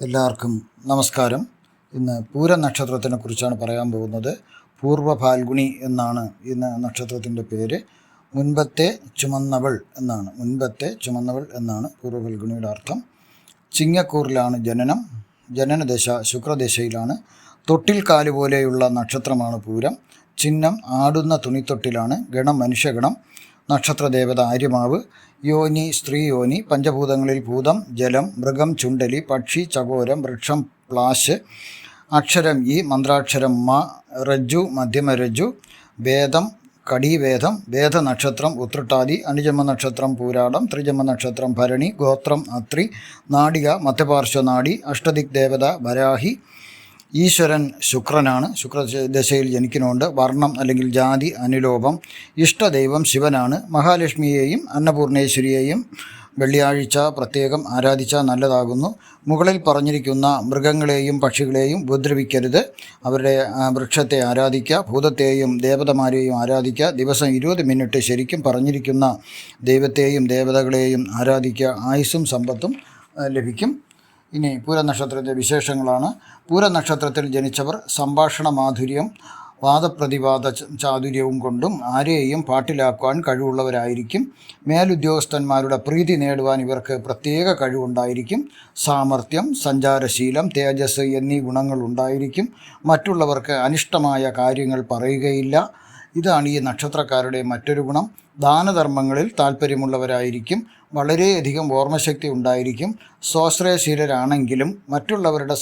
എല്ലാവർക്കും നമസ്കാരം. ഇന്ന് പൂര നക്ഷത്രത്തിനെ കുറിച്ചാണ് പറയാൻ പോകുന്നത്. പൂർവ ഫാൽഗുണി എന്നാണ് ഇന്ന് നക്ഷത്രത്തിന്റെ പേര്. മുൻപത്തെ ചുമന്നവൾ എന്നാണ്. മുൻപത്തെ ചുമന്നവൾ എന്നാണ് പൂർവ ഫാൽഗുണിയുടെ അർത്ഥം. ചിങ്ങക്കൂറിലാണ് ജനനം. ജനനദശ ശുക്രദശയിലാണ്. തൊട്ടിൽ കാൽ പോലെയുള്ള നക്ഷത്രമാണ് പൂരം. ചിഹ്നം ആടുന്ന തുണിത്തൊട്ടിലാണ്. ഗണം മനുഷ്യഗണം. നക്ഷത്രദേവത ആര്യമാവ് യോനി സ്ത്രീ യോനി പഞ്ചഭൂതങ്ങളിൽ ഭൂതം ജലം മൃഗം ചുണ്ടലി പക്ഷി ചകോരം വൃക്ഷം പ്ലാശ് അക്ഷരം ഇ മന്ത്രാക്ഷരം മ രജ്ജു മധ്യമരജ്ജു വേദം കടീവേദം വേദനക്ഷത്രം ഉത്രട്ടാതി അനുജമ നക്ഷത്രം പൂരാടം ത്രിജമ നക്ഷത്രം ഭരണി ഗോത്രം അത്രി നാടിക മധ്യപാർശ്വനാടി അഷ്ടദിക് ദേവത വരാഹി ഈശ്വരൻ ശുക്രനാണ്. ശുക്ര ദശയിൽ ജനിക്കുന്നുണ്ട് വർണം അല്ലെങ്കിൽ ജാതി അനുലോപം ഇഷ്ടദൈവം ശിവനാണ്. മഹാലക്ഷ്മിയെയും അന്നപൂർണേശ്വരിയെയും വെള്ളിയാഴ്ച പ്രത്യേകം ആരാധിച്ചാൽ നല്ലതാകുന്നു. മുകളിൽ പറഞ്ഞിരിക്കുന്ന മൃഗങ്ങളെയും പക്ഷികളെയും ഉപദ്രവിക്കരുത്. അവരുടെ വൃക്ഷത്തെ ആരാധിക്കുക ഭൂതത്തെയും ദേവതമാരെയും ആരാധിക്കുക. ദിവസം ഇരുപത് മിനിറ്റ് ശരിക്കും പറഞ്ഞിരിക്കുന്ന ദൈവത്തെയും ദേവതകളെയും ആരാധിക്കുക. ആയുസ്സും സമ്പത്തും ലഭിക്കും. ഇനി പൂരനക്ഷത്രത്തിന്റെ വിശേഷങ്ങളാണ്. പൂരനക്ഷത്രത്തിൽ ജനിച്ചവർ സംഭാഷണ മാധുര്യം വാദപ്രതിവാദ ചാതുര്യവും കൊണ്ടും ആരെയും പാട്ടിലാക്കുവാൻ കഴിവുള്ളവരായിരിക്കും. മേലുദ്യോഗസ്ഥന്മാരുടെ പ്രീതി നേടുവാൻ ഇവർക്ക് പ്രത്യേക കഴിവുണ്ടായിരിക്കും. സാമർഥ്യം സഞ്ചാരശീലം തേജസ് എന്നീ ഗുണങ്ങൾ ഉണ്ടായിരിക്കും. മറ്റുള്ളവർക്ക് അനിഷ്ടമായ കാര്യങ്ങൾ പറയുകയില്ല. ഇതാണ് ഈ നക്ഷത്രക്കാരുടെ മറ്റൊരു ഗുണം. ദാനധർമ്മങ്ങളിൽ താല്പര്യമുള്ളവരായിരിക്കും. വളരെയധികം ഓർമ്മശക്തി ഉണ്ടായിരിക്കും. സ്വാശ്രയശീലരാണെങ്കിലും മറ്റുള്ളവരുടെ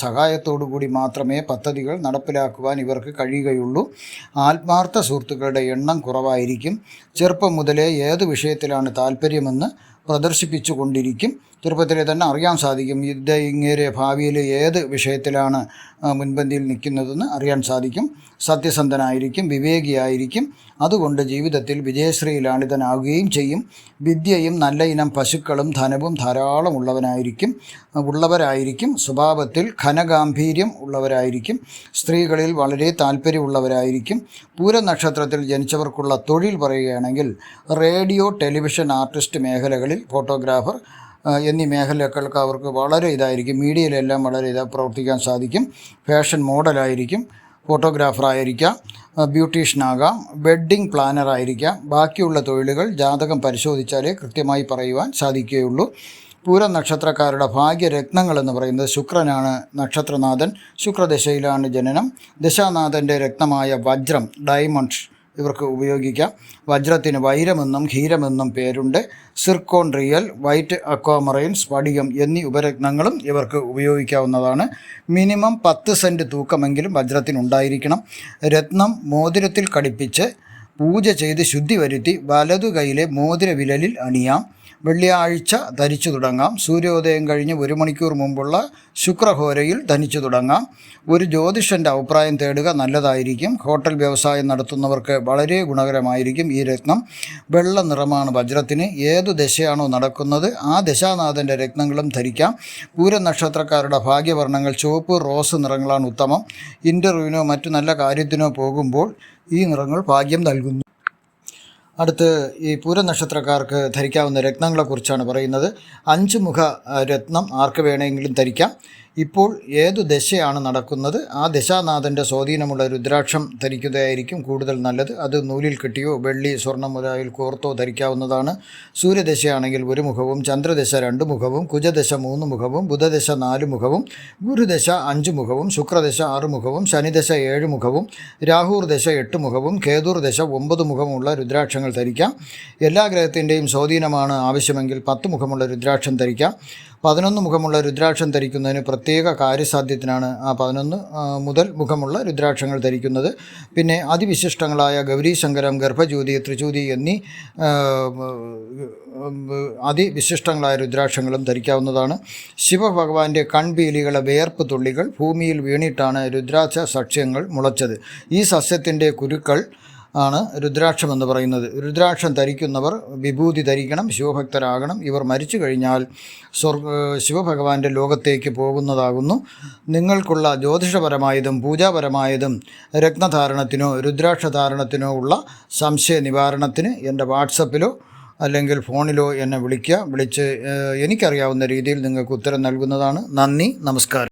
കൂടി മാത്രമേ പദ്ധതികൾ നടപ്പിലാക്കുവാൻ ഇവർക്ക് കഴിയുകയുള്ളൂ. ആത്മാർത്ഥ സുഹൃത്തുക്കളുടെ എണ്ണം കുറവായിരിക്കും. ചെറുപ്പം മുതലേ ഏത് വിഷയത്തിലാണ് താല്പര്യമെന്ന് പ്രദർശിപ്പിച്ചു കൊണ്ടിരിക്കും ചെറുപ്പത്തിലെ തന്നെ അറിയാൻ സാധിക്കും. ഇത് ഇങ്ങേരെ ഭാവിയിൽ ഏത് വിഷയത്തിലാണ് മുൻപന്തിയിൽ നിൽക്കുന്നതെന്ന് അറിയാൻ സാധിക്കും. സത്യസന്ധനായിരിക്കും വിവേകിയായിരിക്കും. അതുകൊണ്ട് ജീവിതത്തിൽ വിജയശ്രീ ലാളിതനാവുകയും ചെയ്യും. വിദ്യയും നല്ല ഇനം പശുക്കളും ധനവും ധാരാളം ഉള്ളവനായിരിക്കും ഉള്ളവരായിരിക്കും. സ്വഭാവത്തിൽ ഘനഗാംഭീര്യം ഉള്ളവരായിരിക്കും. സ്ത്രീകളിൽ വളരെ താല്പര്യമുള്ളവരായിരിക്കും. പൂരനക്ഷത്രത്തിൽ ജനിച്ചവർക്കുള്ള തൊഴിൽ പറയുകയാണെങ്കിൽ റേഡിയോ ടെലിവിഷൻ ആർട്ടിസ്റ്റ് മേഖലകളിൽ ഫോട്ടോഗ്രാഫർ എന്നീ മേഖലകൾക്ക് അവർക്ക് വളരെ ഇതായിരിക്കും. മീഡിയയിലെല്ലാം വളരെ ഇതാ പ്രവർത്തിക്കാൻ സാധിക്കും. ഫാഷൻ മോഡലായിരിക്കും. ഫോട്ടോഗ്രാഫറായിരിക്കാം ആ, ബ്യൂട്ടീഷ്യനാകാം വെഡ്ഡിംഗ് പ്ലാനറായിരിക്കാം. ബാക്കിയുള്ള തൊഴിലുകൾ ജാതകം പരിശോധിച്ചാലേ കൃത്യമായി പറയുവാൻ സാധിക്കുകയുള്ളൂ. പൂരം നക്ഷത്രക്കാരുടെ ഭാഗ്യരത്നങ്ങൾ എന്ന് പറയുന്നത് ശുക്രനാണ് നക്ഷത്രനാഥൻ. ശുക്രദശയിലാണ് ജനനം. ദശാനാഥന്റെ രത്നമായ വജ്രം ഡയമണ്ട് ഇവർക്ക് ഉപയോഗിക്കാം. വജ്രത്തിന് വൈരമെന്നും ഹീരമെന്നും പേരുണ്ട്. സിർക്കോൺ റിയൽ വൈറ്റ് അക്വാമറൈൻ സ്ഫടികം എന്നീ ഉപരത്നങ്ങളും ഇവർക്ക് ഉപയോഗിക്കാവുന്നതാണ്. മിനിമം പത്ത് സെന്റ് തൂക്കമെങ്കിലും വജ്രത്തിനുണ്ടായിരിക്കണം. രത്നം മോതിരത്തിൽ കടിപ്പിച്ച് പൂജ ചെയ്ത് ശുദ്ധി വരുത്തി വലതു കൈയിലെ മോതിര വിരലിൽ അണിയാം. വെള്ളിയാഴ്ച ധരിച്ചു തുടങ്ങാം. സൂര്യോദയം കഴിഞ്ഞ് ഒരു മണിക്കൂർ മുമ്പുള്ള ശുക്രഹോരയിൽ ധനിച്ചു തുടങ്ങാം. ഒരു ജ്യോതിഷന്റെ അഭിപ്രായം തേടുക നല്ലതായിരിക്കും. ഹോട്ടൽ വ്യവസായം നടത്തുന്നവർക്ക് വളരെ ഗുണകരമായിരിക്കും ഈ രത്നം. വെള്ള നിറമാണ് വജ്രത്തിന്. ഏതു ദശയാണോ നടക്കുന്നത് ആ ദശാനാഥന്റെ രത്നങ്ങളും ധരിക്കാം. പൂരനക്ഷത്രക്കാരുടെ ഭാഗ്യവർണങ്ങൾ ചുവപ്പ് റോസ് നിറങ്ങളാണ് ഉത്തമം. ഇന്റർവ്യൂവിനോ മറ്റു നല്ല കാര്യത്തിനോ പോകുമ്പോൾ ഈ നിറങ്ങൾ ഭാഗ്യം നൽകുന്നു. അടുത്ത് ഈ പൂരനക്ഷത്രക്കാർക്ക് ധരിക്കാവുന്ന രത്നങ്ങളെക്കുറിച്ചാണ് പറയുന്നത്. അഞ്ച് മുഖ രത്നം ആർക്ക് വേണമെങ്കിലും ധരിക്കാം. ഇപ്പോൾ ഏതു ദശയാണ് നടക്കുന്നത്? ആ ദശാനാഥന്റെ സ്വാധീനമുള്ള രുദ്രാക്ഷം ധരിക്കുന്നതായിരിക്കും കൂടുതൽ നല്ലത്. അത് നൂലിൽ കെട്ടിയോ വെള്ളി സ്വർണം മുതലായിൽ കോർത്തോ ധരിക്കാവുന്നതാണ്. സൂര്യദശയാണെങ്കിൽ ഒരു മുഖവും ചന്ദ്രദശ രണ്ട് മുഖവും കുജദശ മൂന്ന് മുഖവും ബുധദശ നാല് മുഖവും ഗുരുദശ അഞ്ച് മുഖവും ശുക്രദശ ആറ് മുഖവും ശനിദശ ഏഴ് മുഖവും രാഹുർ ദശ എട്ട് മുഖവും കേതുർ ദശ ഒമ്പത് മുഖമുള്ള രുദ്രാക്ഷങ്ങൾ ധരിക്കാം. എല്ലാ ഗ്രഹത്തിന്റെയും സ്വാധീനമാണ് ആവശ്യമെങ്കിൽ പത്ത് മുഖമുള്ള രുദ്രാക്ഷം ധരിക്കാം. പതിനൊന്ന് മുഖമുള്ള രുദ്രാക്ഷം ധരിക്കുന്നതിന് പ്രത്യേക കാര്യസാധ്യത്തിനാണ് ആ പതിനൊന്ന് മുതൽ മുഖമുള്ള രുദ്രാക്ഷങ്ങൾ ധരിക്കുന്നത്. പിന്നെ അതിവിശിഷ്ടങ്ങളായ ഗൗരീശങ്കരം ഗർഭജ്യോതി ത്രിചൂതി എന്നീ അതിവിശിഷ്ടങ്ങളായ രുദ്രാക്ഷങ്ങളും ധരിക്കാവുന്നതാണ്. ശിവഭഗവാന്റെ കൺപീലികളെ വേർപ്പ് തുള്ളികൾ ഭൂമിയിൽ വീണിട്ടാണ് രുദ്രാക്ഷ സസ്യങ്ങൾ മുളച്ചത്. ഈ സസ്യത്തിന്റെ കുരുക്കൾ ആണ് രുദ്രാക്ഷം എന്ന് പറയുന്നത്. രുദ്രാക്ഷം ധരിക്കുന്നവർ വിഭൂതി ധരിക്കണം ശിവഭക്തരാകണം. ഇവർ മരിച്ചു കഴിഞ്ഞാൽ സ്വർഗ ശിവഭഗവാന്റെ ലോകത്തേക്ക് പോകുന്നതാകുന്നു. നിങ്ങൾക്കുള്ള ജ്യോതിഷപരമായതും പൂജാപരമായതും രത്നധാരണത്തിനോ രുദ്രാക്ഷധാരണത്തിനോ ഉള്ള സംശയ നിവാരണത്തിന് എന്റെ വാട്സപ്പിലോ അല്ലെങ്കിൽ ഫോണിലോ എന്നെ വിളിക്കുക. വിളിച്ച് എനിക്കറിയാവുന്ന രീതിയിൽ നിങ്ങൾക്ക് ഉത്തരം നൽകുന്നതാണ്. നന്ദി നമസ്കാരം.